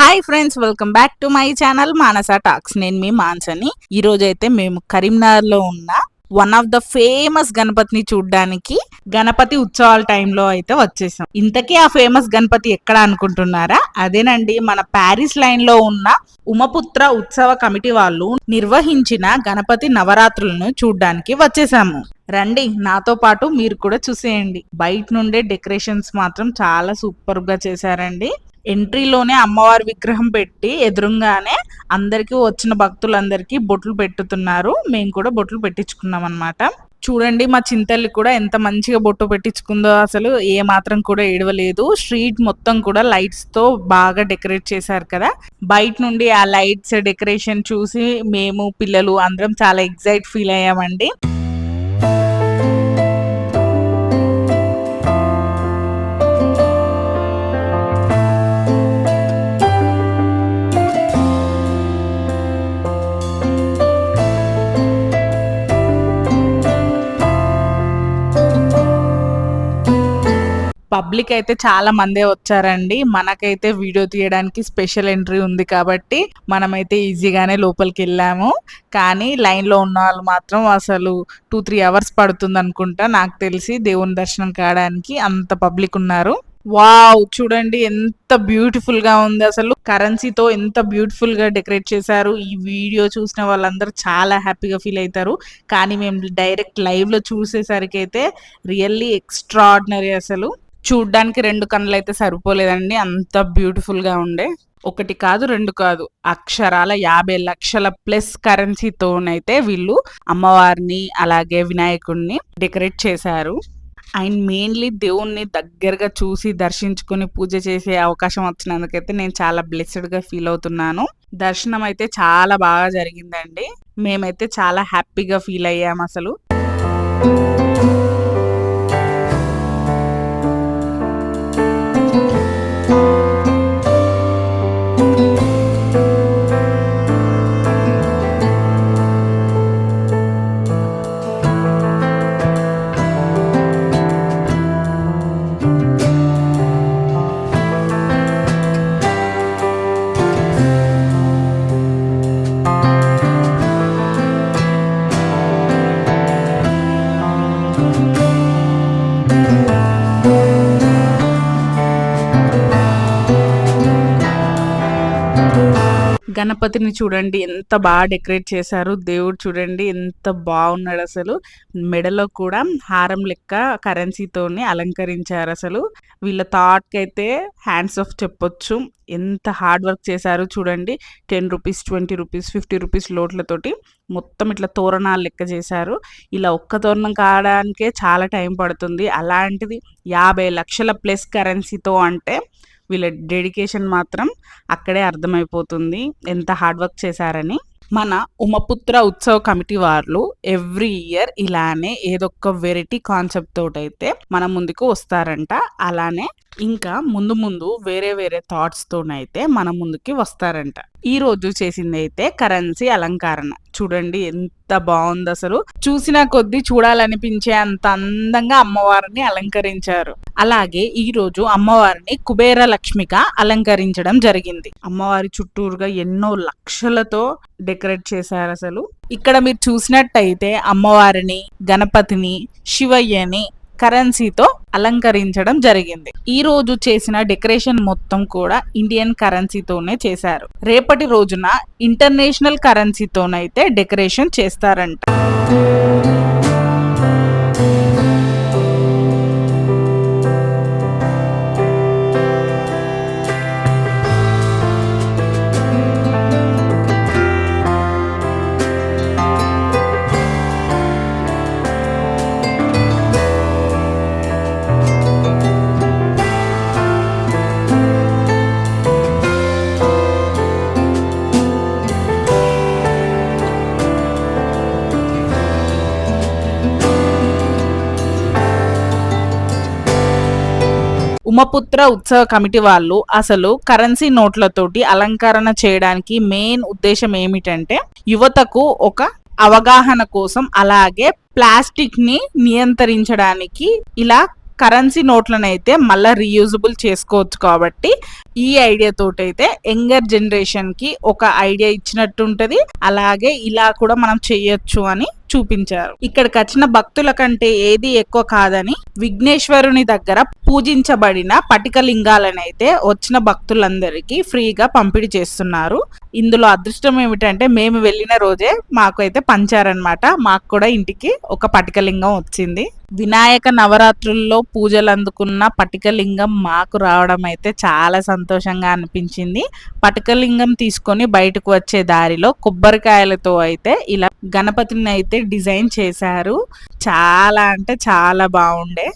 Hi friends welcome back to my channel Manasa talks నేను మీ మాన్సని. ఈ రోజు అయితే మేము కరీంనగర్లో ఉన్న వన్ ఆఫ్ ద ఫేమస్ గణపతిని చూడడానికి గణపతి ఉత్సవాల టైంలో అయితే వచ్చేసాం. ఇంతకీ ఆ ఫేమస్ గణపతి ఎక్కడ అనుకుంటున్నారా? అదేనండి మన ప్యారిస్ లైన్లో ఉన్న ఉమపుత్ర ఉత్సవ కమిటీ వాళ్ళు నిర్వహించిన గణపతి నవరాత్రులను చూడ్డానికి వచ్చేసాము. రండి నాతో పాటు మీరు కూడా చూసేయండి. బయట నుండే డెకరేషన్స్ మాత్రం చాలా సూపర్గా చేశారండి. ఎంట్రీలోనే అమ్మవారి విగ్రహం పెట్టి ఎదురుగానే అందరికి వచ్చిన భక్తులందరికీ బొట్లు పెట్టుతున్నారు. మేము కూడా బొట్లు పెట్టించుకున్నాం అనమాట చూడండి మా చింతల్లి కూడా ఎంత మంచిగా బొట్టు పెట్టించుకుందో అసలు ఏ మాత్రం కూడా ఏడవలేదు. స్ట్రీట్ మొత్తం కూడా లైట్స్తో బాగా డెకరేట్ చేశారు కదా. బయట నుండి ఆ లైట్స్ డెకరేషన్ చూసి మేము పిల్లలు అందరం చాలా ఎగ్జైట్ ఫీల్ అయ్యామండి. పబ్లిక్ అయితే చాలా మందే వచ్చారండి. మనకైతే వీడియో తీయడానికి స్పెషల్ ఎంట్రీ ఉంది కాబట్టి మనమైతే ఈజీగానే లోపలికి వెళ్ళాము కానీ లైన్లో ఉన్న వాళ్ళు మాత్రం అసలు టూ త్రీ అవర్స్ పడుతుంది అనుకుంటా నాకు తెలిసి దేవుని దర్శనం కావడానికి అంత పబ్లిక్ ఉన్నారు. వావ్! చూడండి ఎంత బ్యూటిఫుల్గా ఉంది అసలు. కరెన్సీతో ఎంత బ్యూటిఫుల్గా డెకరేట్ చేశారు. ఈ వీడియో చూసిన వాళ్ళందరూ చాలా హ్యాపీగా ఫీల్ అవుతారు కానీ మేము డైరెక్ట్ లైవ్లో చూసేసరికి అయితే రియల్లీ ఎక్స్ట్రాడినరీ అసలు. చూడ్డానికి రెండు కన్నులు అయితే సరిపోలేదండి. అంత బ్యూటిఫుల్గా ఉండే. ఒకటి కాదు రెండు కాదు. అక్షరాల యాభై లక్షల ప్లస్ కరెన్సీతోనైతే వీళ్ళు అమ్మవారిని అలాగే వినాయకుడిని డెకరేట్ చేశారు. అండ్ మెయిన్లీ దేవుణ్ణి దగ్గరగా చూసి దర్శించుకుని పూజ చేసే అవకాశం వచ్చినందుకైతే నేను చాలా బ్లెస్డ్గా ఫీల్ అవుతున్నాను. దర్శనం అయితే చాలా బాగా జరిగిందండి. మేమైతే చాలా హ్యాపీగా ఫీల్ అయ్యాం అసలు గణపతిని చూడండి ఎంత బాగా డెకరేట్ చేశారు. దేవుడు చూడండి ఎంత బాగున్నాడు అసలు. మెడలో కూడా హారం లెక్క కరెన్సీతోనే అలంకరించారు అసలు. వీళ్ళ థాట్కి అయితే హ్యాండ్స్ ఆఫ్ చెప్పొచ్చు. ఎంత హార్డ్ వర్క్ చేశారు చూడండి. Ten rupees twenty rupees fifty rupees లోట్లతోటి మొత్తం ఇట్లా తోరణాలు లెక్క చేశారు. ఇలా ఒక్క తోరణం కావడానికే చాలా టైం పడుతుంది. అలాంటిది యాభై లక్షల ప్లస్ కరెన్సీతో అంటే వీళ్ళ డెడికేషన్ మాత్రం అక్కడే అర్థమైపోతుంది ఎంత హార్డ్ వర్క్ చేశారని. మన ఉమపుత్ర ఉత్సవ కమిటీ వాళ్ళు ఎవ్రీ ఇయర్ ఇలానే ఏదొక్క వెరైటీ కాన్సెప్ట్ తోటైతే మన ముందుకు వస్తారంట. అలానే ఇంకా ముందు ముందు వేరే వేరే థాట్స్ తోనైతే మన ముందుకి వస్తారంట. ఈ రోజు చేసింది అయితే కరెన్సీ అలంకరణ. చూడండి ఎంత బాగుంది అసలు చూసిన కొద్దీ చూడాలనిపించే అంత అందంగా అమ్మవారిని అలంకరించారు. అలాగే ఈ రోజు అమ్మవారిని కుబేర లక్ష్మిగా అలంకరించడం జరిగింది. అమ్మవారి చుట్టూరుగా ఎన్నో లక్షలతో డెకరేట్ చేశారు అసలు. ఇక్కడ మీరు చూసినట్టయితే అమ్మవారిని గణపతిని శివయ్యని కరెన్సీతో అలంకరించడం జరిగింది. ఈ రోజు చేసిన డెకరేషన్ మొత్తం కూడా ఇండియన్ కరెన్సీతోనే చేశారు. రేపటి రోజున ఇంటర్నేషనల్ కరెన్సీతోనైతే డెకరేషన్ చేస్తారంట. ఉమపుత్ర ఉత్సవ కమిటీ వాళ్ళు అసలు కరెన్సీ నోట్లతోటి అలంకరణ చేయడానికి మెయిన్ ఉద్దేశం ఏమిటంటే యువతకు ఒక అవగాహన కోసం అలాగే ప్లాస్టిక్ని నియంత్రించడానికి ఇలా కరెన్సీ నోట్లను అయితే మళ్ళీ రీయూజబుల్ చేసుకోవచ్చు కాబట్టి ఈ ఐడియా తోటైతే యంగర్ జనరేషన్కి ఒక ఐడియా ఇచ్చినట్టు ఉంటది అలాగే ఇలా కూడా మనం చేయొచ్చు అని చూపించారు. ఇక్కడికి వచ్చిన భక్తుల కంటే ఏది ఎక్కువ కాదని విఘ్నేశ్వరుని దగ్గర పూజించబడిన పటిక వచ్చిన భక్తులందరికీ ఫ్రీగా పంపిణీ చేస్తున్నారు. ఇందులో అదృష్టం ఏమిటంటే మేము వెళ్ళిన రోజే మాకు అయితే పంచారనమాట మాకు కూడా ఇంటికి ఒక పటికలింగం వచ్చింది. వినాయక నవరాత్రుల్లో పూజలు అందుకున్న పటికలింగం మాకు రావడం అయితే చాలా సంతోషంగా అనిపించింది. పటికలింగం తీసుకొని బయటకు వచ్చే దారిలో కొబ్బరికాయలతో అయితే ఇలా గణపతిని అయితే డిజైన్ చేశారు. చాలా అంటే చాలా బాగుండే.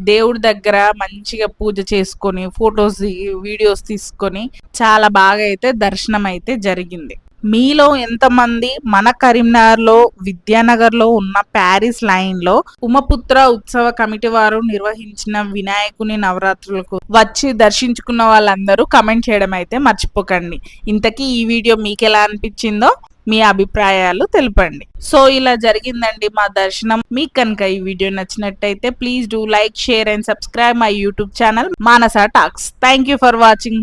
దేవుడి దగ్గర మంచిగా పూజ చేసుకొని ఫొటోస్ దిగి వీడియోస్ తీసుకొని చాలా బాగా అయితే దర్శనం అయితే జరిగింది. మీలో ఎంతమంది మన కరీంనగర్లో విద్యానగర్లో ఉన్న ప్యారిస్ లైన్లో ఉమపుత్ర ఉత్సవ కమిటీ వారు నిర్వహించిన వినాయకుని నవరాత్రులకు వచ్చి దర్శించుకున్న వాళ్ళందరూ కమెంట్ చేయడం అయితే మర్చిపోకండి. ఇంతకీ ఈ వీడియో మీకు ఎలా అనిపించిందో మీ అభిప్రాయాలు తెలపండి. సో ఇలా జరిగిందండి మా దర్శనం. మీకు కనుక ఈ వీడియో నచ్చినట్టయితే please do like share and subscribe my YouTube channel Manasa talks. Thank you for watching.